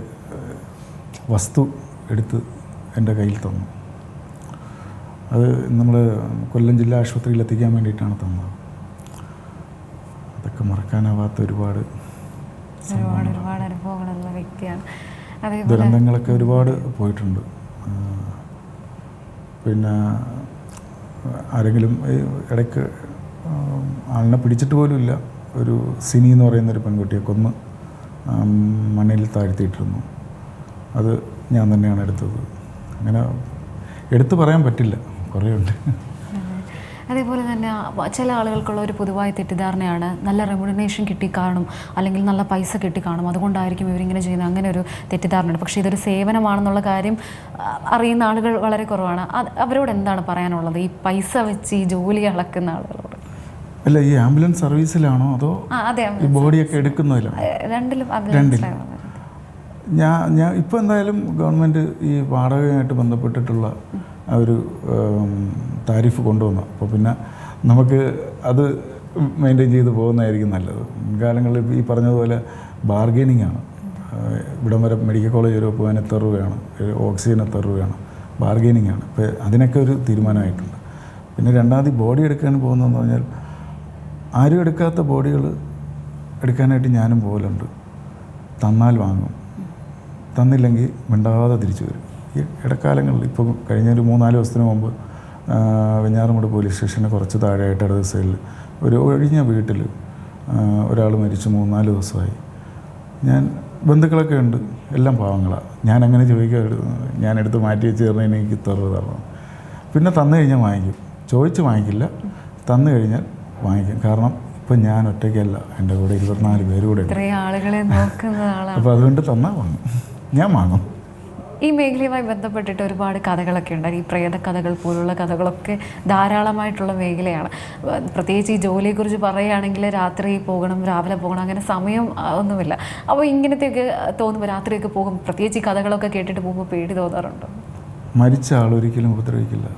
Speaker 2: വസ്തു എടുത്ത് എന്റെ കയ്യിൽ തന്നു. അത് നമ്മൾ കൊല്ലം ജില്ലാ ആശുപത്രിയിൽ എത്തിക്കാൻ വേണ്ടിയിട്ടാണ് തന്നത്. അതൊക്കെ മറക്കാനാവാത്ത ഒരുപാട്
Speaker 1: ഒരുപാട് ഒരുപാട് അനുഭവങ്ങളുള്ള വ്യക്തിയാണ്.
Speaker 2: ദുരന്തങ്ങളൊക്കെ ഒരുപാട് പോയിട്ടുണ്ട്. പിന്നെ ആരെങ്കിലും ഇടയ്ക്ക് ആളിനെ പിടിച്ചിട്ട് പോലും ഇല്ല. ഒരു സിനി എന്ന് പറയുന്ന ഒരു പെൺകുട്ടിയെ കൊന്ന് മണ്ണിൽ താഴ്ത്തിയിട്ടിരുന്നു. അത് ഞാൻ തന്നെയാണ് എടുത്തത്. അങ്ങനെ എടുത്തു പറയാൻ പറ്റില്ല. കുറേ ഉണ്ട്.
Speaker 1: അതേപോലെ തന്നെ ചില ആളുകൾക്കുള്ള ഒരു പൊതുവായ തെറ്റിദ്ധാരണയാണ് നല്ല റെമ്യൂണേഷൻ കിട്ടി കാണും അല്ലെങ്കിൽ നല്ല പൈസ കിട്ടി കാണും അതുകൊണ്ടായിരിക്കും ഇവരിങ്ങനെ ചെയ്യുന്നത്. അങ്ങനെ ഒരു തെറ്റിദ്ധാരണയുണ്ട്. പക്ഷേ ഇതൊരു സേവനമാണെന്നുള്ള കാര്യം അറിയുന്ന ആളുകൾ വളരെ കുറവാണ്. അത് അവരോട് എന്താണ് പറയാനുള്ളത്? ഈ പൈസ വെച്ച് ഈ ജോലി അളക്കുന്ന ആളുകളോട്.
Speaker 2: അല്ല ഈ ആംബുലൻസ് സർവീസിലാണോ അതോ ബോഡിയൊക്കെ എടുക്കുന്നതിലാണോ?
Speaker 1: രണ്ടിലും
Speaker 2: രണ്ടിലും. ഞാൻ ഞാൻ ഇപ്പോൾ എന്തായാലും ഗവൺമെന്റ് ഈ വാടകയുമായിട്ട് ബന്ധപ്പെട്ടിട്ടുള്ള ഒരു താരിഫ് കൊണ്ടുവന്നു. അപ്പോൾ പിന്നെ നമുക്ക് അത് മെയിന്റെയിൻ ചെയ്ത് പോകുന്നതായിരിക്കും നല്ലത്. മുൻകാലങ്ങളിൽ ഈ പറഞ്ഞതുപോലെ ബാർഗെയിനിങ് ആണ്. ഇവിടം വരെ മെഡിക്കൽ കോളേജ് വരെ പോകാൻ എത്ര രൂപയാണ്? ഓക്സിജൻ എത്ര രൂപയാണ്? ബാർഗെയിനിങ് ആണ്. ഇപ്പോൾ അതിനൊക്കെ ഒരു തീരുമാനമായിട്ടുണ്ട്. പിന്നെ രണ്ടാമത് ബോഡി എടുക്കാൻ പോകുന്നതെന്ന് പറഞ്ഞാൽ ആരും എടുക്കാത്ത ബോഡികൾ എടുക്കാനായിട്ട് ഞാനും പോകലുണ്ട്. തന്നാൽ വാങ്ങും. തന്നില്ലെങ്കിൽ മിണ്ടാതെ തിരിച്ചു വരും. ഈ ഇടക്കാലങ്ങളിൽ ഇപ്പോൾ കഴിഞ്ഞ ഒരു മൂന്നാൽ ദിവസത്തിന് മുമ്പ് വെഞ്ഞാറമൂട് പോലീസ് സ്റ്റേഷന് കുറച്ച് താഴെയായിട്ട് ഇടത് സൈഡിൽ ഒരു ഒഴിഞ്ഞ വീട്ടിൽ ഒരാൾ മരിച്ച് മൂന്നാൽ ദിവസമായി. ഞാൻ ബന്ധുക്കളൊക്കെ ഉണ്ട് എല്ലാം പാവങ്ങളാണ് ഞാൻ അങ്ങനെ ചോദിക്കാറുണ്ട് ഞാൻ എടുത്ത് മാറ്റി വെച്ച് തരണം എനിക്ക് തറവ് തരണം. പിന്നെ തന്നു കഴിഞ്ഞാൽ വാങ്ങിക്കും. ചോദിച്ച് വാങ്ങിക്കില്ല. തന്നു കഴിഞ്ഞാൽ വാങ്ങിക്കും. കാരണം ഇപ്പം ഞാൻ ഒറ്റയ്ക്കല്ല. എന്റെ കൂടെ ഇരുപത്തിനാല് പേര് കൂടെ അപ്പോൾ അതുകൊണ്ട് തന്നാൽ വാങ്ങും. ഞാൻ വാങ്ങും.
Speaker 1: ഈ മേഖലയുമായി ബന്ധപ്പെട്ടിട്ട് ഒരുപാട് കഥകളൊക്കെ ഉണ്ട്. ഈ പ്രേത കഥകൾ പോലുള്ള കഥകളൊക്കെ ധാരാളമായിട്ടുള്ള മേഖലയാണ്. പ്രത്യേകിച്ച് ഈ ജോലിയെക്കുറിച്ച് പറയുകയാണെങ്കിൽ രാത്രി പോകണം രാവിലെ പോകണം അങ്ങനെ സമയം ഒന്നുമില്ല. അപ്പോൾ ഇങ്ങനത്തെയൊക്കെ തോന്നുമ്പോൾ രാത്രിയൊക്കെ പോകും പ്രത്യേകിച്ച് ഈ കഥകളൊക്കെ കേട്ടിട്ട് പോകുമ്പോൾ പേടി തോന്നാറുണ്ട്?
Speaker 2: മരിച്ച ആൾ ഒരിക്കലും ഉപദ്രവിക്കില്ല.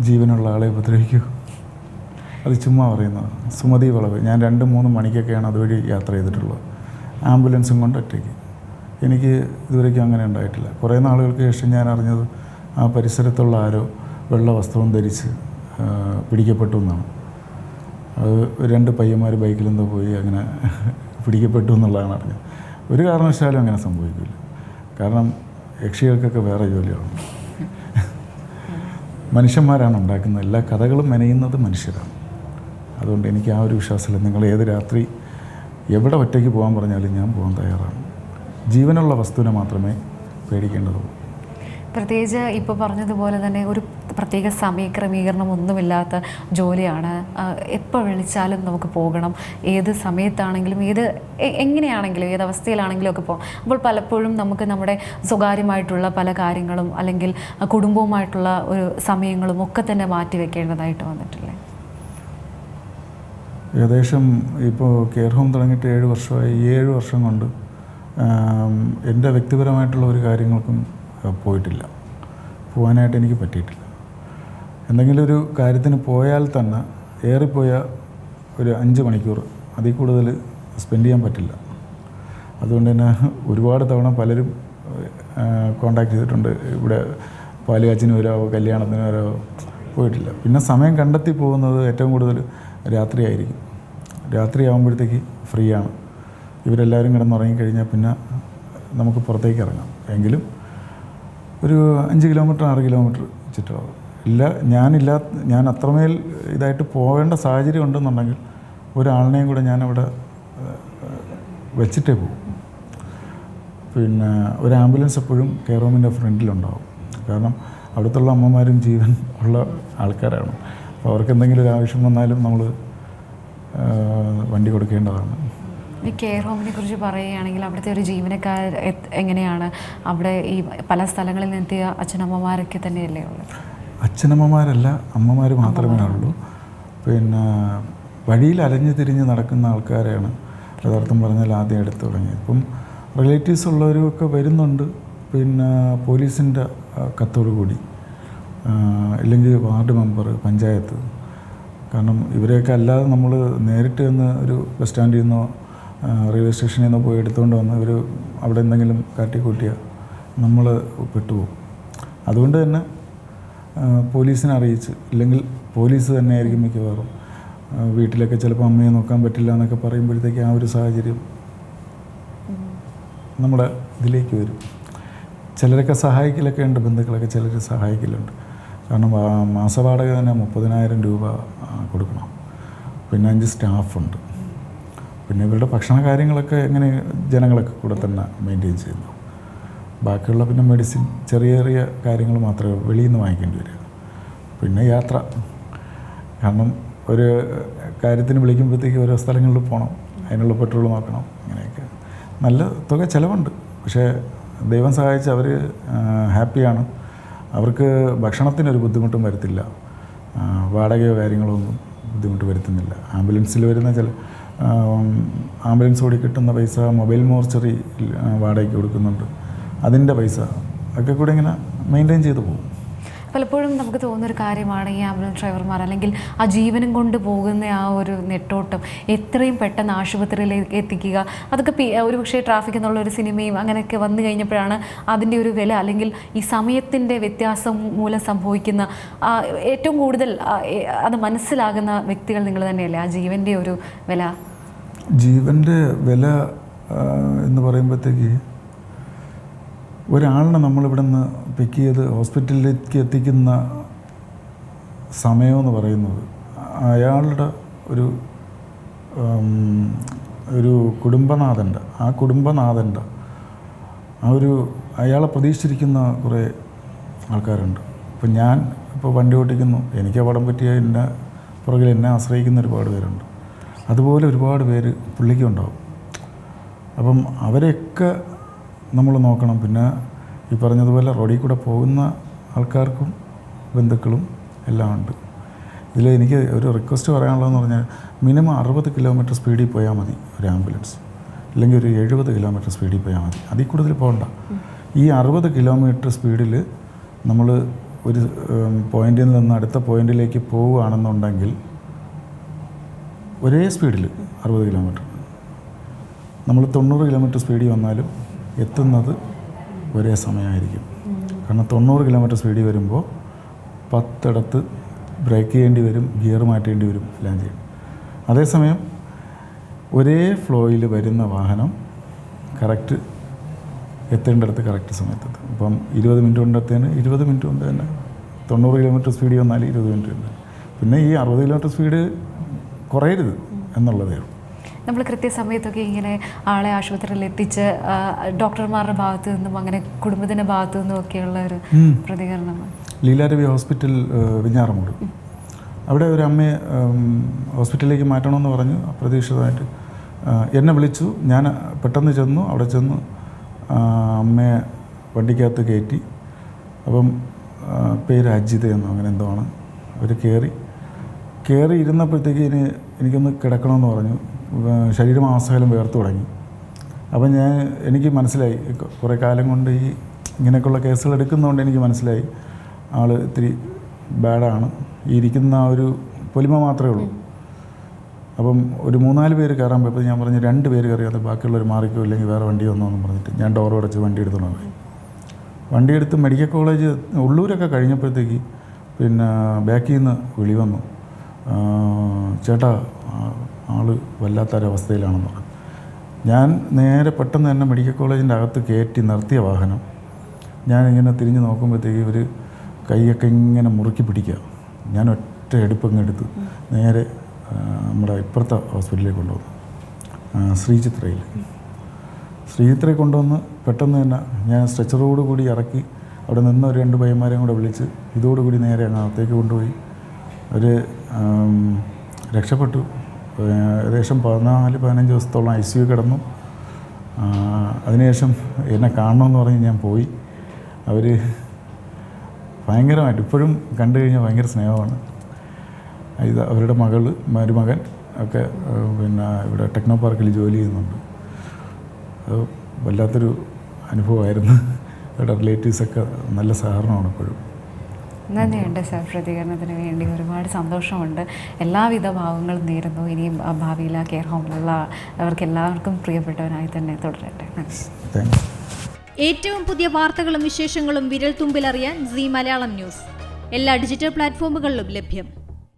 Speaker 2: ജീവനുള്ള ആളെ ഉപദ്രവിക്കൂ. അത് ചുമ്മാ പറയുന്നത് സുമതി വളവ്. ഞാൻ രണ്ട് മൂന്ന് മണിക്കൊക്കെയാണ് അതുവഴി യാത്ര ചെയ്തിട്ടുള്ളത്. ആംബുലൻസും കൊണ്ട് ഒറ്റയ്ക്ക്. എനിക്ക് ഇതുവരേക്കും അങ്ങനെ ഉണ്ടായിട്ടില്ല. കുറേ നാളുകൾക്ക് ശേഷം ഞാൻ അറിഞ്ഞത് ആ പരിസരത്തുള്ള ആരോ വെള്ള വസ്ത്രവും ധരിച്ച് പിടിക്കപ്പെട്ടു എന്നാണ്. അത് രണ്ട് പയ്യന്മാർ ബൈക്കിലെന്തോ പോയി അങ്ങനെ പിടിക്കപ്പെട്ടു എന്നുള്ളതാണ് അറിഞ്ഞത്. ഒരു കാരണവശാലും അങ്ങനെ സംഭവിക്കില്ല. കാരണം യക്ഷികൾക്കൊക്കെ വേറെ ജോലിയാണ്. മനുഷ്യന്മാരാണ് ഉണ്ടാക്കുന്നത്. എല്ലാ കഥകളും മെനയുന്നത് മനുഷ്യരാണ്. അതുകൊണ്ട് എനിക്ക് ആ ഒരു വിശ്വാസമില്ല. നിങ്ങൾ ഏത് രാത്രി എവിടെ ഒറ്റയ്ക്ക് പോകാൻ പറഞ്ഞാലും ഞാൻ പോകാൻ തയ്യാറാണ്. ജീവനുള്ള വസ്തുവിനെ മാത്രമേ പേടിക്കേണ്ടതുള്ളൂ.
Speaker 1: പ്രത്യേകിച്ച് ഇപ്പോൾ പറഞ്ഞതുപോലെ തന്നെ ഒരു പ്രത്യേക സമയക്രമീകരണം ഒന്നുമില്ലാത്ത ജോലിയാണ്. എപ്പോൾ വിളിച്ചാലും നമുക്ക് പോകണം. ഏത് സമയത്താണെങ്കിലും ഏത് എങ്ങനെയാണെങ്കിലും ഏത് അവസ്ഥയിലാണെങ്കിലും ഒക്കെ പോകാം. അപ്പോൾ പലപ്പോഴും നമുക്ക് നമ്മുടെ സ്വകാര്യമായിട്ടുള്ള പല കാര്യങ്ങളും അല്ലെങ്കിൽ കുടുംബവുമായിട്ടുള്ള ഒരു സമയങ്ങളും ഒക്കെ തന്നെ മാറ്റി വെക്കേണ്ടതായിട്ട് വന്നിട്ടില്ലേ?
Speaker 2: ഏകദേശം ഇപ്പോൾ കെയർ ഹോം തുടങ്ങിയിട്ട് ഏഴ് വർഷമായി ഏഴ് വർഷം കൊണ്ട് എന്റെ വ്യക്തിപരമായിട്ടുള്ള ഒരു കാര്യങ്ങൾക്കും പോയിട്ടില്ല. പോകാനായിട്ട് എനിക്ക് പറ്റിയിട്ടില്ല. എന്തെങ്കിലും ഒരു കാര്യത്തിന് പോയാൽ തന്നെ ഏറിപ്പോയ ഒരു അഞ്ച് മണിക്കൂർ അതിൽ കൂടുതൽ സ്പെൻഡ് ചെയ്യാൻ പറ്റില്ല. അതുകൊണ്ട് തന്നെ ഒരുപാട് തവണ പലരും കോണ്ടാക്ട് ചെയ്തിട്ടുണ്ട്. ഇവിടെ പാലുകാച്ചിന് വരാമോ കല്യാണത്തിന് വരാമോ പോയിട്ടില്ല. പിന്നെ സമയം കണ്ടെത്തി പോകുന്നത് ഏറ്റവും കൂടുതൽ രാത്രിയായിരിക്കും. രാത്രി ആകുമ്പോഴത്തേക്ക് ഫ്രീ ആണ്. ഇവരെല്ലാവരും കിടന്നുറങ്ങിക്കഴിഞ്ഞാൽ പിന്നെ നമുക്ക് പുറത്തേക്ക് ഇറങ്ങാം. എങ്കിലും ഒരു അഞ്ച് കിലോമീറ്റർ ആറ് കിലോമീറ്റർ ചുറ്റളവ് ഇല്ല ഞാനില്ലാ ഞാൻ അത്രമേൽ ഇതായിട്ട് പോകേണ്ട സാഹചര്യം ഉണ്ടെന്നുണ്ടെങ്കിൽ ഒരാളിനെയും കൂടെ ഞാനവിടെ വെച്ചിട്ടേ പോകും പിന്നെ ഒരു ആംബുലൻസ് എപ്പോഴും കെയർ ഹോമിന്റെ ഫ്രണ്ടിലുണ്ടാവും. കാരണം അവിടുത്തുള്ള അമ്മമാരും ജീവൻ ഉള്ള ആൾക്കാരാണ്. അപ്പോൾ അവർക്ക് എന്തെങ്കിലും ഒരു ആവശ്യം വന്നാലും നമ്മൾ വണ്ടി കൊടുക്കേണ്ടതാണ്.
Speaker 1: ഈ കെയർ ഹോമിനെ കുറിച്ച് പറയുകയാണെങ്കിൽ അവിടുത്തെ ഒരു ജീവനക്കാർ എങ്ങനെയാണ്? അവിടെ ഈ പല സ്ഥലങ്ങളിൽ നിന്നെത്തിയ അച്ഛനമ്മമാരൊക്കെ തന്നെയല്ലേ ഉള്ളത്
Speaker 2: അച്ഛനമ്മമാരല്ല അമ്മമാർ മാത്രമേ ഉള്ളൂ. പിന്നെ വഴിയിൽ അലഞ്ഞു തിരിഞ്ഞ് നടക്കുന്ന ആൾക്കാരെയാണ് യഥാർത്ഥം പറഞ്ഞാൽ ആദ്യം എടുത്തു തുടങ്ങിയത്. ഇപ്പം റിലേറ്റീവ്സ് ഉള്ളവരുമൊക്കെ വരുന്നുണ്ട്. പിന്നെ പോലീസിന്റെ കത്തോടു കൂടി. ഇല്ലെങ്കിൽ വാർഡ് മെമ്പർ പഞ്ചായത്ത്. കാരണം ഇവരെയൊക്കെ അല്ലാതെ നമ്മൾ നേരിട്ട് ചെന്ന് ഒരു ബസ് സ്റ്റാൻഡിൽ നിന്നോ റെയിൽവേ സ്റ്റേഷനിൽ നിന്ന് പോയി എടുത്തുകൊണ്ട് വന്ന് ഇവർ അവിടെ എന്തെങ്കിലും കാട്ടി കാട്ടിക്കൂട്ടിയാൽ നമ്മൾ പെട്ടുപോകും. അതുകൊണ്ട് തന്നെ പോലീസിനെ അറിയിച്ച് ഇല്ലെങ്കിൽ പോലീസ് തന്നെയായിരിക്കും മിക്കവാറും ആ, വീട്ടിലൊക്കെ ചിലപ്പോൾ അമ്മയെ നോക്കാൻ പറ്റില്ല എന്നൊക്കെ പറയുമ്പോഴത്തേക്ക് ആ ഒരു സാഹചര്യം നമ്മുടെ ഇതിലേക്ക് വരും. ചിലരൊക്കെ സഹായിക്കലൊക്കെ ഉണ്ട് ബന്ധുക്കളൊക്കെ ചിലർ സഹായിക്കലുണ്ട്. കാരണം മാസവാടക തന്നെ മുപ്പതിനായിരം രൂപ കൊടുക്കണം. പിന്നെ അഞ്ച് സ്റ്റാഫുണ്ട്. പിന്നെ ഇവരുടെ ഭക്ഷണ കാര്യങ്ങളൊക്കെ എങ്ങനെ ജനങ്ങളൊക്കെ കൂടെ തന്നെ മെയിന്റെയിൻ ചെയ്യുന്നു. ബാക്കിയുള്ള പിന്നെ മെഡിസിൻ ചെറിയ ചെറിയ കാര്യങ്ങൾ മാത്രമേ വെളിയിൽ നിന്ന് വാങ്ങിക്കേണ്ടി വരിക. പിന്നെ യാത്ര. കാരണം ഒരു കാര്യത്തിന് വിളിക്കുമ്പോഴത്തേക്ക് ഓരോ സ്ഥലങ്ങളിൽ പോകണം. അതിനുള്ള പെട്രോൾ നോക്കണം അങ്ങനെയൊക്കെ നല്ല തുക ചിലവുണ്ട്. പക്ഷേ ദൈവം സഹായിച്ച് അവർ ഹാപ്പിയാണ്. അവർക്ക് ഭക്ഷണത്തിനൊരു ബുദ്ധിമുട്ടും വരത്തില്ല. വാടകയോ കാര്യങ്ങളോ ഒന്നും ബുദ്ധിമുട്ട് വരുത്തുന്നില്ല. ആംബുലൻസിൽ വരുന്ന ചില ആംബുലൻസ് ഓടി കിട്ടുന്ന പൈസ മൊബൈൽ മോർച്ചറി വാടകയ്ക്ക് കൊടുക്കുന്നുണ്ട്. അതിന്റെ പൈസ ഒക്കെ കൂടെ ഇങ്ങനെ മെയിന്റെയിൻ ചെയ്തു പോകും.
Speaker 1: പലപ്പോഴും നമുക്ക് തോന്നുന്നൊരു കാര്യമാണ് ഈ ആംബുലൻസ് ഡ്രൈവർമാർ അല്ലെങ്കിൽ ആ ജീവനും കൊണ്ട് പോകുന്ന ആ ഒരു നെട്ടോട്ടം. എത്രയും പെട്ടെന്ന് ആശുപത്രിയിലേക്ക് എത്തിക്കുക. അതൊക്കെ ഒരു പക്ഷേ ട്രാഫിക് എന്നുള്ള ഒരു സിനിമയും അങ്ങനെയൊക്കെ വന്നു കഴിഞ്ഞപ്പോഴാണ് അതിന്റെ ഒരു വില അല്ലെങ്കിൽ ഈ സമയത്തിന്റെ വ്യത്യാസം മൂലം സംഭവിക്കുന്ന ഏറ്റവും കൂടുതൽ അത് മനസ്സിലാകുന്ന വ്യക്തികൾ നിങ്ങൾ തന്നെയല്ലേ? ആ ജീവന്റെ ഒരു വില.
Speaker 2: ജീവന്റെ വില എന്ന് പറയുമ്പോഴത്തേക്ക് ഒരാളിനെ നമ്മളിവിടെ നിന്ന് പിക്ക് ചെയ്ത് ഹോസ്പിറ്റലിലേക്ക് എത്തിക്കുന്ന സമയമെന്ന് പറയുന്നത് അയാളുടെ ഒരു ഒരു കുടുംബനാഥന്റെ ആ കുടുംബനാഥന്റെ ആ ഒരു അയാളെ പ്രതീക്ഷിച്ചിരിക്കുന്ന കുറേ ആൾക്കാരുണ്ട്. ഇപ്പം ഞാൻ ഇപ്പോൾ വണ്ടി ഓട്ടിക്കുന്നു എനിക്ക് അപകടം പറ്റിയ എന്നെ പുറകിൽ എന്നെ ആശ്രയിക്കുന്ന ഒരുപാട് പേരുണ്ട്. അതുപോലെ ഒരുപാട് പേര് പുള്ളിക്കും ഉണ്ടാവും അപ്പം അവരെയൊക്കെ നമ്മൾ നോക്കണം. പിന്നെ ഈ പറഞ്ഞതുപോലെ റോഡിൽ കൂടെ പോകുന്ന ആൾക്കാർക്കും ബന്ധുക്കളും എല്ലാം ഉണ്ട്. ഇതിൽ എനിക്ക് ഒരു റിക്വസ്റ്റ് പറയാനുള്ളതെന്ന് പറഞ്ഞാൽ മിനിമം അറുപത് കിലോമീറ്റർ സ്പീഡിൽ പോയാൽ മതി ഒരു ആംബുലൻസ്. അല്ലെങ്കിൽ ഒരു എഴുപത് കിലോമീറ്റർ സ്പീഡിൽ പോയാൽ മതി. അതിൽ കൂടുതൽ പോകണ്ട. ഈ അറുപത് കിലോമീറ്റർ സ്പീഡിൽ നമ്മൾ ഒരു പോയിന്റിൽ നിന്ന് അടുത്ത പോയിന്റിലേക്ക് പോവുകയാണെന്നുണ്ടെങ്കിൽ ഒരേ സ്പീഡിൽ അറുപത് കിലോമീറ്റർ. നമ്മൾ തൊണ്ണൂറ് കിലോമീറ്റർ സ്പീഡിൽ വന്നാലും എത്തുന്നത് ഒരേ സമയമായിരിക്കും. കാരണം തൊണ്ണൂറ് കിലോമീറ്റർ സ്പീഡിൽ വരുമ്പോൾ പത്തിടത്ത് ബ്രേക്ക് ചെയ്യേണ്ടി വരും ഗിയർ മാറ്റേണ്ടി വരും എല്ലാം ചെയ്യും. അതേസമയം ഒരേ ഫ്ലോയിൽ വരുന്ന വാഹനം കറക്റ്റ് എത്തേണ്ടടുത്ത് കറക്റ്റ് സമയത്തെത്തും. ഇപ്പം ഇരുപത് മിനിറ്റ് കൊണ്ട് എത്തേന് ഇരുപത് മിനിറ്റ് കൊണ്ട് തന്നെ. തൊണ്ണൂറ് കിലോമീറ്റർ സ്പീഡിൽ വന്നാൽ ഇരുപത് മിനിറ്റ് ഉണ്ട് പിന്നെ ഈ അറുപത് കിലോമീറ്റർ സ്പീഡ് കുറയരുത് എന്നുള്ളതേ ഉള്ളൂ.
Speaker 1: നമ്മൾ കൃത്യസമയത്തൊക്കെ ഇങ്ങനെ ആളെ ആശുപത്രിയിൽ എത്തിച്ച് ഡോക്ടർമാരുടെ ഭാഗത്തു നിന്നും അങ്ങനെ കുടുംബത്തിന്റെ ഭാഗത്തു നിന്നും ഒക്കെയുള്ള ഒരു പ്രതികരണമാണ്
Speaker 2: ലീലാരവി ഹോസ്പിറ്റൽ വിഞ്ഞാറമൂട്. അവിടെ ഒരു അമ്മയെ ഹോസ്പിറ്റലിലേക്ക് മാറ്റണമെന്ന് പറഞ്ഞു. അപ്രതീക്ഷിതമായിട്ട് എന്നെ വിളിച്ചു. ഞാൻ പെട്ടെന്ന് ചെന്നു. അവിടെ ചെന്ന് അമ്മയെ വണ്ടിക്കകത്ത് കയറ്റി. അപ്പം പേര് അജിത എന്നോ അങ്ങനെ എന്തോ ആണ്. അവർ കയറി കയറി ഇരുന്നപ്പോഴത്തേക്ക് ഇനി എനിക്കൊന്ന് കിടക്കണമെന്ന് പറഞ്ഞു. ശരീരം ആസകലം വേർത്ത് തുടങ്ങി. അപ്പം ഞാൻ എനിക്ക് മനസ്സിലായി. കുറേ കാലം കൊണ്ട് ഈ ഇങ്ങനെയൊക്കെയുള്ള കേസുകൾ എടുക്കുന്നതുകൊണ്ട് എനിക്ക് മനസ്സിലായി. ആൾ ഇത്തിരി ബാഡാണ്. ഇരിക്കുന്ന ആ ഒരു പൊലിമ മാത്രമേ ഉള്ളൂ. അപ്പം ഒരു മൂന്നാൽ പേര് കയറാൻ പോയപ്പോൾ ഞാൻ പറഞ്ഞു രണ്ട് പേര് കയറിയാൽ ബാക്കിയുള്ളവർ മാറിക്കോ ഇല്ലെങ്കിൽ വേറെ വണ്ടി വന്നോ എന്ന് പറഞ്ഞിട്ട് ഞാൻ ഡോർ അടച്ച് വണ്ടി എടുത്തോണ്ട് പോയി വണ്ടി മെഡിക്കൽ കോളേജ് ഉള്ളൂരൊക്കെ കഴിഞ്ഞപ്പോഴത്തേക്ക് പിന്നെ ബാക്കിൽ നിന്ന് വിളി വന്നു. ചേട്ടാ ആൾ വല്ലാത്തൊരവസ്ഥയിലാണെന്ന് പറഞ്ഞു. ഞാൻ നേരെ പെട്ടെന്ന് തന്നെ മെഡിക്കൽ കോളേജിന്റെ അകത്ത് കയറ്റി നിർത്തിയ വാഹനം. ഞാനിങ്ങനെ തിരിഞ്ഞ് നോക്കുമ്പോഴത്തേക്ക് ഇവർ കൈയൊക്കെ ഇങ്ങനെ മുറുക്കി പിടിക്കുക. ഞാൻ ഒറ്റ എടുപ്പങ്ങ് എടുത്ത് നേരെ നമ്മുടെ ഇപ്പുറത്തെ ഹോസ്പിറ്റലിലേക്ക് കൊണ്ടുവന്നു. ശ്രീചിത്രയിൽ. ശ്രീചിത്രയിൽ ശ്രീചിത്രയെ കൊണ്ടുവന്ന് പെട്ടെന്ന് തന്നെ ഞാൻ സ്ട്രെച്ചറോട് കൂടി ഇറക്കി അവിടെ നിന്ന് ഒരു രണ്ട് പയ്യന്മാരെയും കൂടെ വിളിച്ച് ഇതോടുകൂടി നേരെ അങ്ങ് അകത്തേക്ക് കൊണ്ടുപോയി. അവർ രക്ഷപ്പെട്ടു. ഏകദേശം പതിനാല് പതിനഞ്ച് ദിവസത്തോളം ഐ സി യു കിടന്നു. അതിനുശേഷം എന്നെ കാണണമെന്ന് പറഞ്ഞ് ഞാൻ പോയി. അവർ ഭയങ്കരമായിട്ട് ഇപ്പോഴും കണ്ടു കഴിഞ്ഞാൽ ഭയങ്കര സ്നേഹമാണ്. ഇത് അവരുടെ മകൾ മരുമകൻ ഒക്കെ പിന്നെ ഇവിടെ ടെക്നോ പാർക്കിൽ ജോലി ചെയ്യുന്നുണ്ട്. അത് വല്ലാത്തൊരു അനുഭവമായിരുന്നു. അവരുടെ റിലേറ്റീവ്സൊക്കെ നല്ല സഹകരണമാണ് ഇപ്പോഴും.
Speaker 1: നന്ദിയുണ്ട് സാർ പ്രതികരണത്തിന് വേണ്ടി. ഒരുപാട് സന്തോഷമുണ്ട്. എല്ലാവിധ ഭാവങ്ങളും നേരുന്നു. ഇനിയും ആ, ഭാവിയിൽ ആ കെയർ ഹോമിലുള്ള അവർക്ക് എല്ലാവർക്കും പ്രിയപ്പെട്ടവനായി തന്നെ തുടരട്ടെ. നന്ദി.
Speaker 3: ഏറ്റവും പുതിയ വാർത്തകളും വിശേഷങ്ങളും വിരൽ തുമ്പിലറിയാൻ സി മലയാളം ന്യൂസ്. എല്ലാ ഡിജിറ്റൽ പ്ലാറ്റ്ഫോമുകളിലും ലഭ്യം.